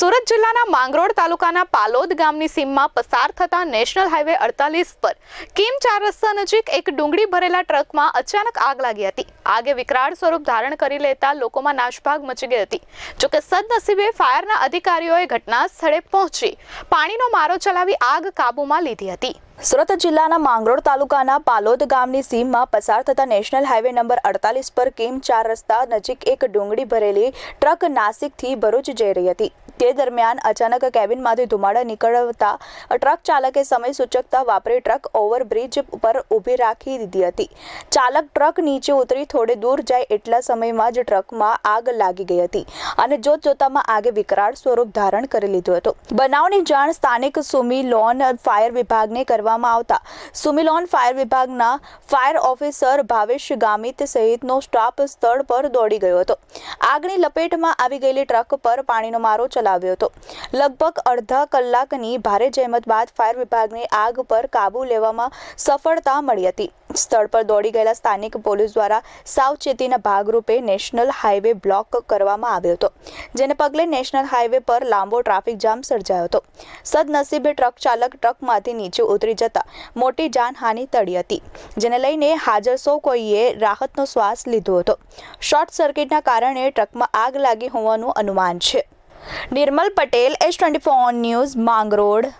સુરત જિલ્લાના માંગરોળ તાલુકાના પાલોદ ગામની સીમમાં પસાર થતા નેશનલ હાઈવે અડતાલીસ પર કિમ ચાર રસ્તા નજીક એક ડુંગળી ભરેલા ટ્રકમાં અચાનક આગ લાગી હતી. આગે વિકરાળ સ્વરૂપ ધારણ કરી લેતા લોકોમાં નાશભાગ મચી ગઈ હતી. જોકે સદનસીબે ફાયરના અધિકારીઓએ ઘટના સ્થળે પહોંચી પાણીનો મારો ચલાવી આગ કાબૂમાં લીધી હતી. સુરત જિલ્લાના માંગરોળ તાલુકાના પાલોદ ગામની સીમમાં પસાર થતા નેશનલ હાઈવે નંબર અડતાલીસ પર કિમ ચાર રસ્તા નજીક એક ડુંગળી ભરેલી ટ્રક નાસિકથી ભરૂચ જઈ રહી હતી. તે દરમિયાન અચાનક કેબિનમાંથી ધુમાડા નીકળતા ટ્રક ચાલકે સમય સૂચકતા વાપરી ટ્રક ઓવરબ્રિજ પર ઊભી રાખી દીધી હતી. ચાલક ટ્રક નીચે ઉતરી થોડે દૂર જાય એટલા સમયમાં જ ટ્રકમાં આગ લાગી ગઈ હતી અને જોત જોતામાં આગે વિકરાળ સ્વરૂપ ધારણ કરી લીધું હતું. બનાવની જાણ સ્થાનિક સુમિલોન ફાયર વિભાગને કરવામાં આવતા સુમિલોન ફાયર વિભાગના ફાયર ઓફિસર ભાવેશ ગામિત સહિતનો સ્ટાફ સ્થળ પર દોડી ગયો હતો. આગની લપેટમાં આવી ગયેલી ટ્રક પર પાણીનો મારો ચલાવ્યો હતો. લગભગ અડધા કલાકની ભારે જહેમત બાદ ફાયર વિભાગને આગ પર કાબૂ લેવામાં સફળતા મળી હતી. સ્થળ પર દોડી ગયેલા સ્થાનિક પોલીસ દ્વારા સાવચેતીના ભાગરૂપે નેશનલ હાઈવે બ્લોક કરવામાં આવ્યો હતો, જેને પગલે નેશનલ હાઈવે પર લાંબો ટ્રાફિક જામ સર્જાયો હતો. સદનસીબે ટ્રક ચાલક ટ્રકમાંથી નીચે ઉતરી જતા મોટી જાનહાનિ ટળી હતી, જેને લઈને હાજર સૌ કોઈએ રાહતનો શ્વાસ લીધો હતો. શોર્ટ સર્કિટના કારણે ટ્રકમાં આગ લાગી હોવાનું અનુમાન છે. Nirmal Patel S twenty four news Mangrol.